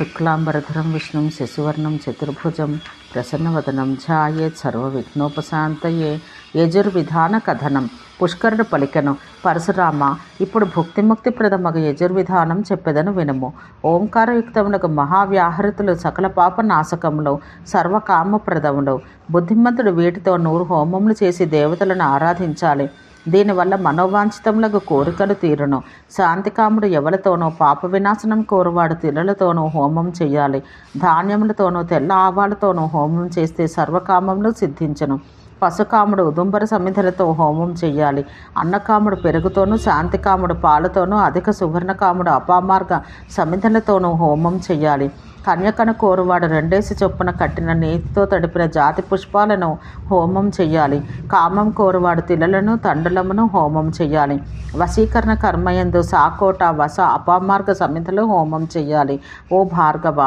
శుక్లాంబరధరం విష్ణుం శశివర్ణం చతుర్భుజం ప్రసన్నవదనం ఛాయేత్ సర్వవిఘ్నోపశాంతయే యజుర్విధాన కథనం పుష్కరుడు పలికెను పరశురామ ఇప్పుడు భక్తిముక్తిప్రదమగ యజుర్విధానం చెప్పెదను వినుము. ఓంకారయుక్తమునకు మహావ్యాహృతులు సకల పాప నాశకములు సర్వకామప్రదములు. బుద్ధిమంతుడు వీటితో నూరు హోమములు చేసి దేవతలను ఆరాధించాలి. దీనివల్ల మనోవాంఛితములకు కోరికలు తీరును. శాంతికాముడు ఎవరితోనో పాప వినాశనం కోరువాడు తిల్లలతోనూ హోమం చేయాలి. ధాన్యములతోనూ తెల్ల ఆవాలతోనూ హోమం చేస్తే సర్వకామములు సిద్ధించను. పశుకాముడు ఉదుంబర సమిధలతో హోమం చేయాలి. అన్నకాముడు పెరుగుతోనూ శాంతికాముడు పాలతోనూ అధిక సువర్ణకాముడు అపామార్గ సమిధలతోనూ హోమం చేయాలి. కన్యకను కోరువాడు రెండేసి చొప్పున కట్టిన నీతితో తడిపిన జాతి పుష్పాలను హోమం చెయ్యాలి. కామం కోరువాడు తిలలను తండులమును హోమం చెయ్యాలి. వశీకరణ కర్మయందు సాకోట వస అపామార్గ సమితలు హోమం చెయ్యాలి. ఓ భార్గవ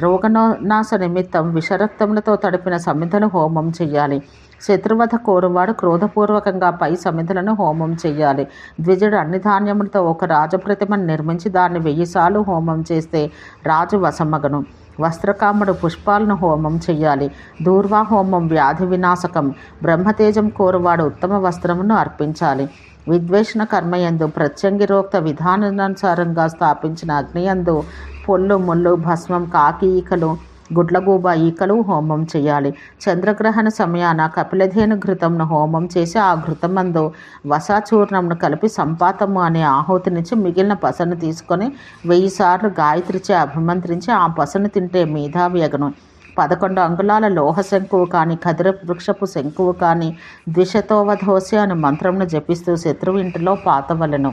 రోగనాశ నిమిత్తం విషరక్తములతో తడిపిన సమితలు హోమం చెయ్యాలి. శత్రువధ కోరువాడు క్రోధపూర్వకంగా పై సమిధులను హోమం చేయాలి ద్విజుడు అన్ని ధాన్యములతో ఒక రాజప్రతిమను నిర్మించి దాన్ని వెయ్యిసార్లు హోమం చేస్తే రాజు వసమగను వస్త్రకాముడు పుష్పాలను హోమం చెయ్యాలి. దూర్వా హోమం వ్యాధి వినాశకం. బ్రహ్మతేజం కోరువాడు ఉత్తమ వస్త్రమును అర్పించాలి. విద్వేషణ కర్మయందు ప్రత్యంగిరోక్త విధానానుసారంగా స్థాపించిన అగ్నియందు పొల్లు ముళ్ళు భస్మం కాకి ఈకలు గుడ్లగూబ ఈకలు హోమం చేయాలి. చంద్రగ్రహణ సమయాన కపిలధేను ఘృతంను హోమం చేసి ఆ ఘృతమందు వసాచూర్ణంను కలిపి సంపాతము అనే ఆహుతినిచ్చి మిగిలిన పసను తీసుకొని వెయ్యి సార్లు గాయత్రిచే అభిమంత్రించి ఆ పసను తింటే మేధావ్యగను పదకొండు అంగుళాల లోహ శంకువు కానీ కదిర వృక్షపు శంకువు కానీ ద్విషతోవధోసి అనే మంత్రంను జపిస్తూ శత్రువు ఇంటిలో పాతవలను.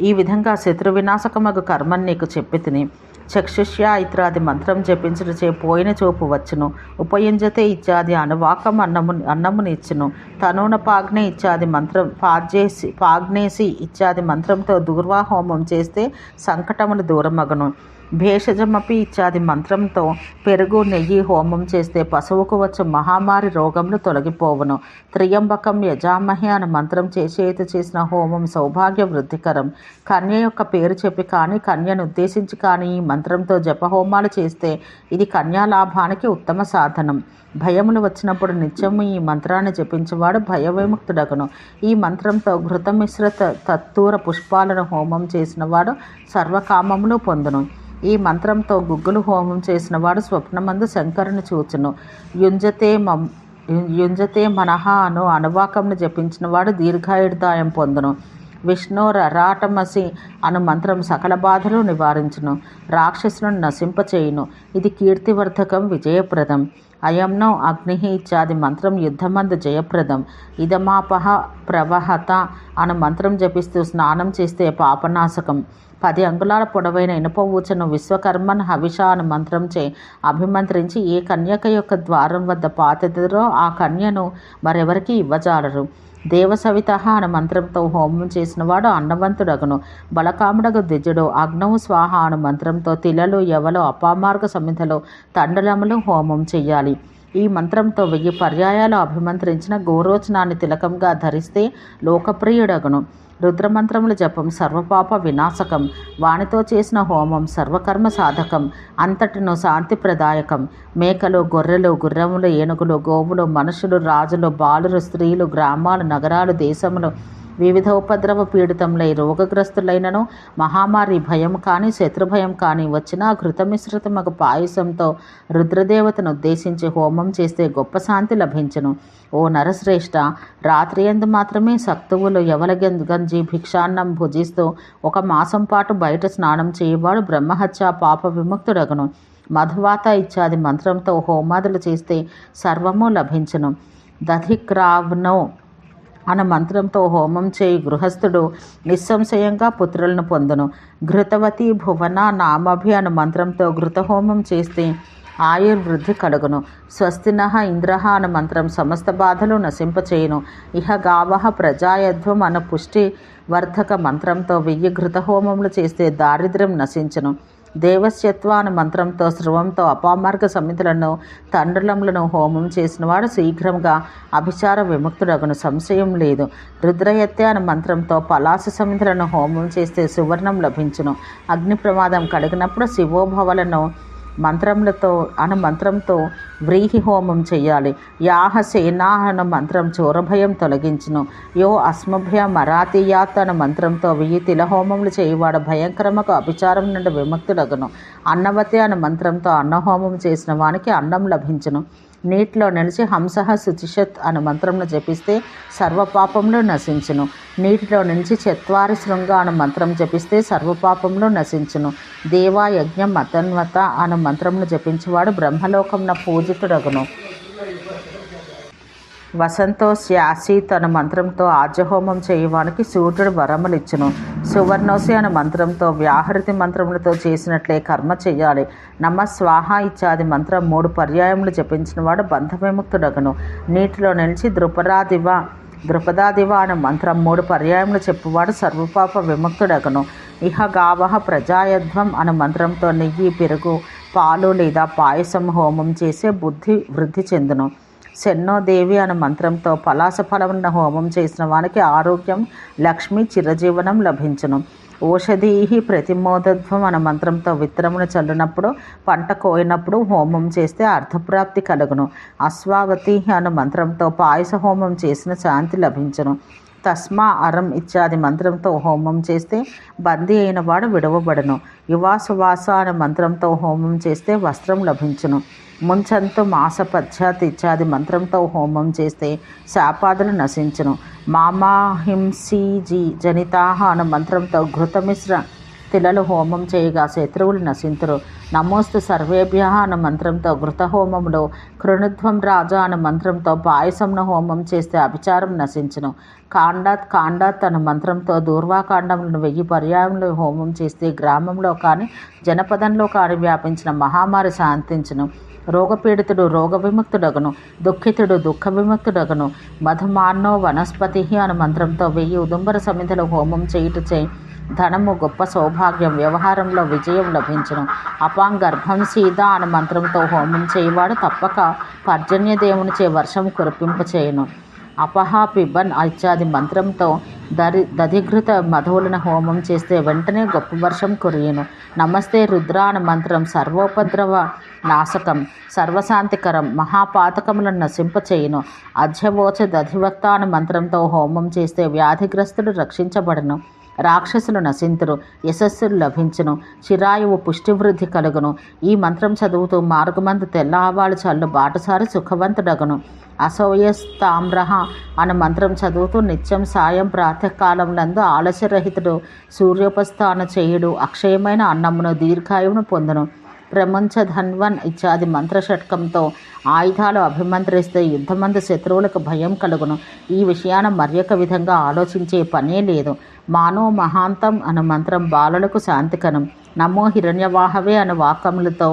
ఈ విధంగా శత్రు వినాశకమగు కర్మని నీకు చెప్పి తిని చక్షుష్య ఇత్రాది మంత్రం జపించుటచే పోయిన చూపు వచ్చును. ఉపయుంజతే ఇత్యాది అనువాకం అన్నము అన్నమునిచ్చును తనున పాగ్నే ఇత్యాది మంత్రం పాజేసి పాగ్నేసి ఇత్యాది మంత్రంతో దూర్వాహోమం చేస్తే సంకటములు దూరమగను. భేషజమపి ఇత్యాది మంత్రంతో పెరుగు నెయ్యి హోమం చేస్తే పశువుకు వచ్చే మహామారి రోగములు తొలగిపోవును. త్రియంబకం యజామహి అనే మంత్రం చేసేత చేసిన హోమం సౌభాగ్య వృద్ధికరం. కన్య యొక్క పేరు చెప్పి కానీ కన్యను ఉద్దేశించి కానీ ఈ మంత్రంతో జపహోమాలు చేస్తే ఇది కన్యాలాభానికి ఉత్తమ సాధనం. భయములు వచ్చినప్పుడు నిత్యము ఈ మంత్రాన్ని జపించేవాడు భయ విముక్తుడగను ఈ మంత్రంతో ఘృతమిశ్రిత తత్తూర పుష్పాలను హోమం చేసినవాడు సర్వకామములు పొందును. ఈ మంత్రంతో గుగ్గులు హోమం చేసినవాడు స్వప్నమందు శంకరుని చూచును. యుంజతే మం యుంజతే మనహ అను అనువాకంను జపించినవాడు దీర్ఘాయుర్దాయం పొందును. విష్ణు రరాటమసి అను మంత్రం సకల బాధలు నివారించును. రాక్షసులను నశింపచేయును. ఇది కీర్తివర్ధకం విజయప్రదం. అయంనో అగ్ని ఇత్యాది మంత్రం యుద్ధమందు జయప్రదం. ఇదమాపహ ప్రవహత అను మంత్రం జపిస్తూ స్నానం చేస్తే పాపనాశకం. పది అంగుళాల పొడవైన ఇనుప ఊచను విశ్వకర్మన్ హవిష అను మంత్రంచే అభిమంత్రించి ఏ కన్యక యొక్క ద్వారం వద్ద పాతెదరో ఆ కన్యను మరెవరికి ఇవ్వజాలరు. దేవసవిత అనే మంత్రంతో హోమం చేసినవాడు అన్నవంతుడగును. బలకాముడగు ద్విజుడు అగ్నవు స్వాహ అను మంత్రంతో తిలలు ఎవలు అపామార్గ సమిధలో తండలములు హోమం చెయ్యాలి. ఈ మంత్రంతో వెయ్యి పర్యాయాలు అభిమంత్రించిన గోరోచనాన్ని తిలకంగా ధరిస్తే లోకప్రియుడగును. రుద్రమంత్రముల జపం సర్వపాప వినాశకం. వానితో చేసిన హోమం సర్వకర్మ సాధకం. అంతటిను శాంతిప్రదాయకం. మేకలు గొర్రెలు గుర్రములు ఏనుగులు గోవులు మనుషులు రాజులు బాలురు స్త్రీలు గ్రామాలు నగరాలు దేశములు వివిధ ఉపద్రవ పీడితములై రోగగ్రస్తులైనను మహామారి భయం కానీ శత్రుభయం కానీ వచ్చినా ఘృతమిశ్రితమగు పాయసంతో రుద్రదేవతను ఉద్దేశించి హోమం చేస్తే గొప్ప శాంతి లభించును. ఓ నరశ్రేష్ఠ రాత్రి ఎందు మాత్రమే సక్తువులు ఎవల గంజి భిక్షాన్నం భుజిస్తూ ఒక మాసం పాటు బయట స్నానం చేయవాడు బ్రహ్మహత్య పాప విముక్తుడగను. మధువాత ఇత్యాది మంత్రంతో హోమాదులు చేస్తే సర్వము లభించును. దధిక్రావ్నో అన్న మంత్రంతో హోమం చేయి గృహస్థుడు. నిస్సంశయంగా పుత్రులను పొందును. ఘృతవతి భువన నామభి అను మంత్రంతో ఘృతహోమం చేస్తే ఆయుర్వృద్ధి కలుగును. స్వస్తిన ఇంద్రహ అను మంత్రం సమస్త బాధలు నశింపచేయును. ఇహ గావహ ప్రజాయధ్వం అను పుష్టి వర్ధక మంత్రంతో వెయ్యి ఘృతహోమములు చేస్తే దారిద్ర్యం నశించును. దేవస్యత్వ మంత్రంతో స్రవంతో అపామార్గ సమితులను తండ్రులములను హోమం చేసినవాడు శీఘ్రంగా అభిచార విముక్తుడగును. సంశయం లేదు. రుద్రయత్య మంత్రంతో పలాస సమితులను హోమం చేస్తే సువర్ణం లభించును. అగ్ని ప్రమాదం కడిగినప్పుడు శివోభవలను మంత్రములతో అను మంత్రంతో వ్రీహి హోమం చేయాలి. యాహ సేనా అను మంత్రం చోరభయం తొలగించును. యో అస్మభ్య మరాతీయాత్ అను మంత్రంతో వెయ్యి తిలహోమములు చేయవాడు భయంకరమకు అభిచారం నుండి విముక్తుడగును. అన్నవతి అనే మంత్రంతో అన్నహోమం చేసిన వానికి అన్నం లభించును. నీటిలో నిలిచి హంసహ శుచిషత్ అను మంత్రంలో జపిస్తే సర్వపాపములు నశించును. నీటిలో నిలిచి చత్వారి శృంగ అను మంత్రం జపిస్తే సర్వపాపములు నశించును. దేవా యజ్ఞం మతన్వత అను మంత్రమును జపించేవాడు బ్రహ్మలోకమున పూజితుడగును. వసంతోస్యాసి తన మంత్రంతో ఆజ్యహోమం చేయువానికి సూర్యుడు వరములిచ్చును. సువర్ణోసి అనే మంత్రంతో వ్యాహృతి మంత్రములతో చేసినట్లే కర్మ చేయాలి. నమ స్వాహ ఇత్యాది మంత్రం మూడు పర్యాయములు జపించిన వాడు బంధవిముక్తుడగను నీటిలో నిలిచి ద్రుపరాదివ ద్రుపదాదివ అనే మంత్రం మూడు పర్యాయములు చెప్పువాడు సర్వపాప విముక్తుడగను. ఇహ గావహ ప్రజాయధ్వం అనే మంత్రంతో నెయ్యి పెరుగు పాలు లేదా పాయసం హోమం చేసే బుద్ధి వృద్ధి చెందును. శన్నోదేవి అనే మంత్రంతో పలాస ఫలమున్న హోమం చేసిన వానికి ఆరోగ్యం లక్ష్మి చిరజీవనం లభించును. ఓషధీహి ప్రతిమోదత్వం అనే మంత్రంతో విత్తనమును చల్లినప్పుడు పంట కోయినప్పుడు హోమం చేస్తే అర్థప్రాప్తి కలుగును. అశ్వావతి అనే మంత్రంతో పాయస హోమం చేసిన శాంతి లభించును. తస్మా అరం ఇత్యాది మంత్రంతో హోమం చేస్తే బందీ అయిన వాడు విడవబడను. యువాసువాస అనే మంత్రంతో హోమం చేస్తే వస్త్రం లభించును. ముంచంతు మాస పశ్చాత్ మంత్రంతో హోమం చేస్తే శాపాదులు నశించును. మామాహింసీజీ జనితాహ అను మంత్రంతో ఘృతమిశ్ర తిలలు హోమం చేయగా శత్రువులు నశింతురు. నమోస్తు సర్వేభ్య అన్న మంత్రంతో ఘృత కృణుధ్వం రాజా అన్న మంత్రంతో పాయసంను హోమం చేస్తే అభిచారం నశించును. కాండాత్ కాండాత్ అన్న మంత్రంతో దూర్వాకాండములను వెయ్యి పర్యాయములు హోమం చేస్తే గ్రామంలో కానీ జనపదంలో కానీ వ్యాపించిన మహామారి శాంతించును. రోగపీడితుడు రోగ విముక్తుడగను దుఃఖితుడు దుఃఖ విముక్తుడగను మధుమాన్నో వనస్పతి అను మంత్రంతో వెయ్యి ఉదుంబర సమిధలు హోమం చేయుట చేయి ధనము గొప్ప సౌభాగ్యం వ్యవహారంలో విజయం లభించను. అపాంగర్భం సీత అను మంత్రంతో హోమం చేయవాడు తప్పక పర్జన్యదేవునిచే వర్షం కురిపింప అపహా పిబన్ ఇత్యాది మంత్రంతో దరి దధిఘృత మధువులను హోమం చేస్తే వెంటనే గొప్ప వర్షం కురియును. నమస్తే రుద్ర అను మంత్రం సర్వోపద్రవ నాశకం. సర్వశాంతికరం. మహాపాతకములను నశింపచేయును. అధ్యవోచ దధివక్త అను మంత్రంతో హోమం చేస్తే వ్యాధిగ్రస్తుడు రక్షించబడను. రాక్షసులు నశింతురు. యశస్సులు లభించును. చిరాయువు పుష్టివృద్ధి కలుగును. ఈ మంత్రం చదువుతూ మార్గమందు తెల్ల ఆవాలు చల్లు బాటసారి సుఖవంతుడగును. అసౌయస్తామ్రహ అనే మంత్రం చదువుతూ నిత్యం సాయం ప్రాతకాలంలందు ఆలస్యరహితుడు సూర్యోపస్థాన చేయుడు అక్షయమైన అన్నమును దీర్ఘాయువును పొందును. ప్రముంచ ధన్వన్ ఇత్యాది మంత్రషట్కంతో ఆయుధాలు అభిమంత్రిస్తే యుద్ధమందు శత్రువులకు భయం కలుగును. ఈ విషయాన మర్యక విధంగా ఆలోచించే పనే లేదు. మానో మహాంతం అను మంత్రం బాలలకు శాంతికరం నమో హిరణ్యవాహవే అను వాకములతో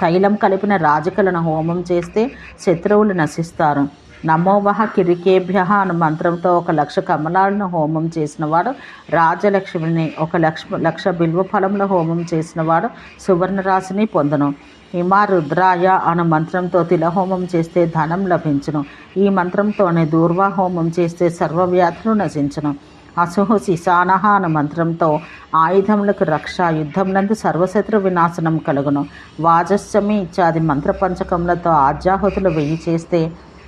తైలం కలిపిన రాజకలను హోమం చేస్తే శత్రువులు నశిస్తారు. నమోవహ కిరికేభ్య అను మంత్రంతో ఒక లక్ష కమలాలను హోమం చేసినవాడు రాజలక్ష్మిని ఒక లక్ష లక్ష బిల్వ ఫలంలో హోమం చేసినవాడు సువర్ణరాశిని పొందను. హిమా రుద్రాయ అను మంత్రంతో తిలహోమం చేస్తే ధనం లభించును. ఈ మంత్రంతోనే దూర్వా హోమం చేస్తే సర్వవ్యాధులు నశించును. అసుహు శిశానహ అను మంత్రంతో ఆయుధములకు రక్ష యుద్ధములందు సర్వశత్రు వినాశనం కలుగును. వాజస్యమి ఇత్యాది మంత్రపంచకములతో ఆజ్యాహుతులు వెయ్యి చేస్తే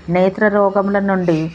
నేత్ర రోగముల నుండి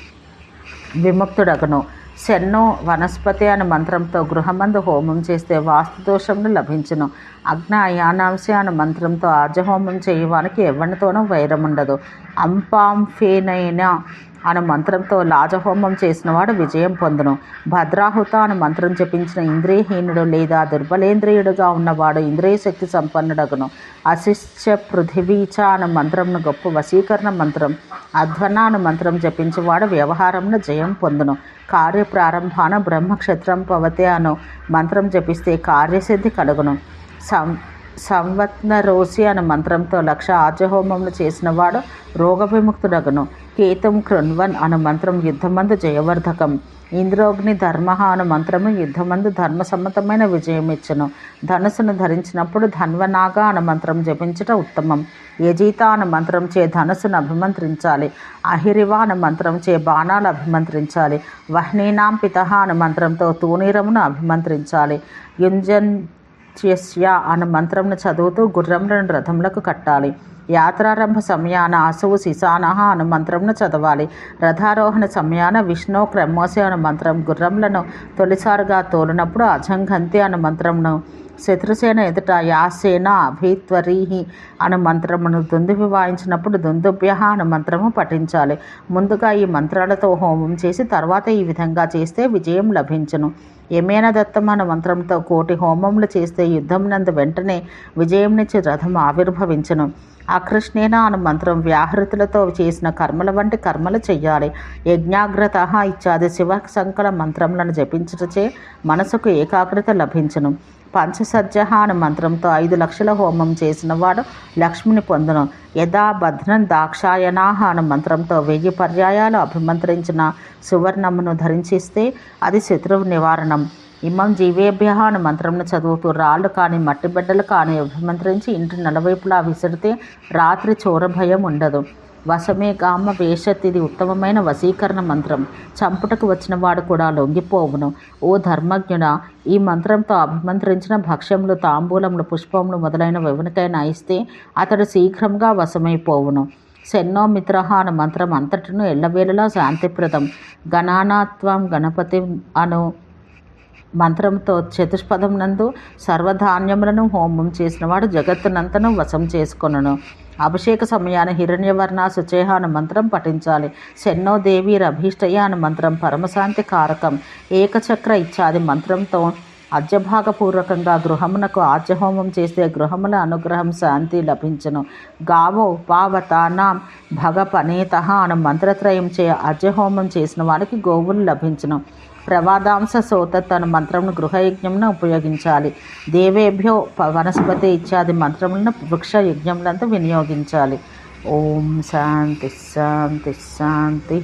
విముక్తుడగను. శన్నో వనస్పతి అనే మంత్రంతో గృహమందు హోమం చేస్తే వాస్తు దోషములు లభించును. అగ్న అయానాంశ అనే మంత్రంతో ఆజహోమం చేయవానికి ఎవరితోనూ వైరం ఉండదు అంపాంఫేనైన అను మంత్రంతో లాజహోమం చేసినవాడు విజయం పొందును. భద్రాహుత అను మంత్రం జపించిన ఇంద్రియహీనుడు లేదా దుర్బలేంద్రియుడుగా ఉన్నవాడు ఇంద్రియ శక్తి సంపన్నుడగును. అశిష్య పృథివీచ అను మంత్రంను గొప్ప వశీకరణ మంత్రం. అధ్వన అను మంత్రం జపించేవాడు వ్యవహారంలో జయం పొందును. కార్య ప్రారంభాన బ్రహ్మక్షత్రం పవతే అను మంత్రం జపిస్తే కార్యసిద్ధి కలుగును. సం సంవత్న రోసి అనే మంత్రంతో లక్ష ఆజహోమములు చేసిన వాడు రోగ విముక్తుడగను కేతం కృణ్వన్ అను మంత్రం యుద్ధమందు జయవర్ధకం. ఇంద్రోగ్ని ధర్మ అను మంత్రము యుద్ధమందు ధర్మసమ్మతమైన విజయం ఇచ్చను ధనుసును ధరించినప్పుడు ధన్వనాగ అను మంత్రం జపించుట ఉత్తమం. యజీత అను మంత్రం చే ధనుసును అభిమంత్రించాలి. అహిరివ అను మంత్రం చే బాణాలు అభిమంత్రించాలి. వహ్నీనాం పిత అను మంత్రంతో తూనీరమును అభిమంత్రించాలి. యుంజన్ త్యస్య అను మంత్రంను చదువుతూ గుర్రములను రథములకు కట్టాలి. యాత్రారంభ సమయాన అసువు శిశానహ అను మంత్రంను చదవాలి. రథారోహణ సమయాన విష్ణు క్రమోసి అను మంత్రం గుర్రములను తొలిసారిగా తోలినప్పుడు అజంఘంతి అను మంత్రంను శత్రుసేన ఎదుట యాసేన అభిత్వరీహి అను మంత్రమును దుందుభి వాయించినప్పుడు దుందుభ్య అను మంత్రము పఠించాలి. ముందుగా ఈ మంత్రాలతో హోమం చేసి తర్వాత ఈ విధంగా చేస్తే విజయం లభించును. యమేన దత్తం అను మంత్రంతో కోటి హోమములు చేస్తే యుద్ధం నందు వెంటనే విజయం నుంచి రథం ఆవిర్భవించను. అకృష్ణేన అను మంత్రం వ్యాహృతులతో చేసిన కర్మల వంటి కర్మలు చెయ్యాలి. యజ్ఞాగ్రత ఇత్యాది శివ సంకల మంత్రములను జపించుటచే మనసుకు ఏకాగ్రత లభించను. పంచసజ్జ అను మంత్రంతో ఐదు లక్షల హోమం చేసిన వాడు లక్ష్మిని పొందును. యథా భద్రం దాక్షాయనాహ మంత్రంతో వెయ్యి పర్యాయాలు అభిమంత్రించిన సువర్ణమును ధరించిస్తే అది శత్రువు నివారణం. ఇమం జీవేభ్య మంత్రంను చదువుతూ రాళ్ళు కానీ మట్టి బిడ్డలు కానీ అభిమంత్రించి ఇంటి నలువైపులా విసిరితే రాత్రి చోర భయం ఉండదు. వశమే గామ వేషత్ ఇది ఉత్తమమైన వశీకరణ మంత్రం. చంపుటకు వచ్చిన వాడు కూడా లొంగిపోవును. ఓ ధర్మజ్ఞుడ ఈ మంత్రంతో అభిమంత్రించిన భక్ష్యములు తాంబూలములు పుష్పములు మొదలైన ఎవరికైనా ఇస్తే అతడు శీఘ్రంగా వశమైపోవును. సెన్నో మిత్రహ మంత్రం అంతటిను ఎల్లవేళలా శాంతిప్రదం. గణానాత్వం గణపతి అను మంత్రంతో చతుష్పదం నందు సర్వధాన్యములను హోమం చేసినవాడు జగత్తునంతను వశం చేసుకొనును. అభిషేక సమయాన హిరణ్యవర్ణ శుచేహ అను మంత్రం పఠించాలి. శన్నో దేవి రభీష్టయ అను మంత్రం పరమశాంతి కారకం. ఏకచక్ర ఇత్యాది మంత్రంతో అర్జభాగపూర్వకంగా గృహమునకు ఆజ్యహోమం చేస్తే గృహముల అనుగ్రహం శాంతి లభించను. గావో ఉపావతానాం భగపనేత అను మంత్రత్రయం చే అర్జహోమం చేసిన వారికి గోవులు లభించను. ప్రవాదాంశ సోత తన మంత్రమును గృహయజ్ఞమును ఉపయోగించాలి. దేవేభ్యో వనస్పతి ఇత్యాది మంత్రములను వృక్ష యజ్ఞములంతా వినియోగించాలి. ఓం శాంతి శాంతి శాంతి.